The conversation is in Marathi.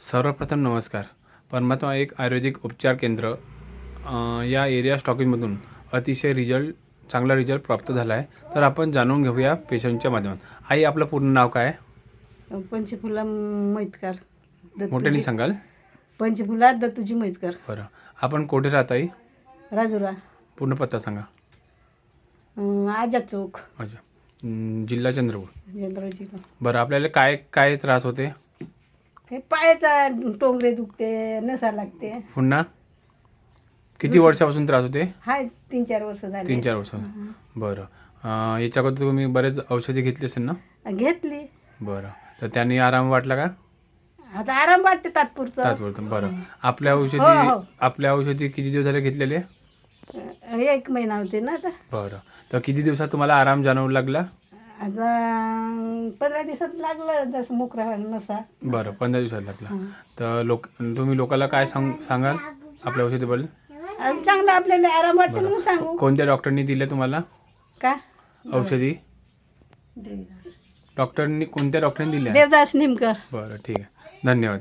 सर्वप्रथम नमस्कार. परमात्मा एक आयुर्वेदिक उपचार केंद्र या एरिया स्टॉकिंगमधून अतिशय रिझल्ट चांगला रिझल्ट प्राप्त झाला आहे तर आपण जाणून घेऊया पेशंटच्या माध्यमात आई आपलं पूर्ण नाव काय? पंचफुला मैतकर. मोठ्याने सांगाल? पंचफुला दत्तूजी मैतकर. बरं. आपण कुठे राहत आई? राजुरा. पूर्ण पत्ता सांगा. अं, आझाद चौक. अच्छा जिल्हा चंद्रपूर. चंद्रजी बरं आपल्याला काय काय त्रास होते? हे पायाचा टोंगरे दुखते नसा लागते. पुन्हा? किती वर्षापासून त्रास होते? हाय तीन चार वर्ष झाले. तीन चार वर्ष बरं. अं, याच्या अगोदर तुम्ही बरेच औषधी घेतली असेल ना? घेतली. बरं. तर त्यांनी आराम वाटला का? आता आराम वाटते तात्पुरतं. तात्पुरतं. बरं. आपल्या हो, औषधी हो. आपल्या औषधी किती दिवस झाले घेतलेले? एक महिना होते ना आता. बरं. तर किती दिवसात तुम्हाला आराम जाणवू लागला? आता पंधरा दिवसात लागलं जसं मोकरा नसा. बरं पंधरा दिवसात लागला. तर लोक तुम्ही लोकांना काय सांग सांगाल आपल्या औषधीबद्दल? आणि चांगलं आपल्याला आराम वाटते म्हणून सांगू. कोणत्या डॉक्टरनी दिले तुम्हाला? का? औषधी? देवदास. डॉक्टरनी कोणत्या डॉक्टरनी दिल्या? देवदास निमकर. बरं ठीक आहे. धन्यवाद.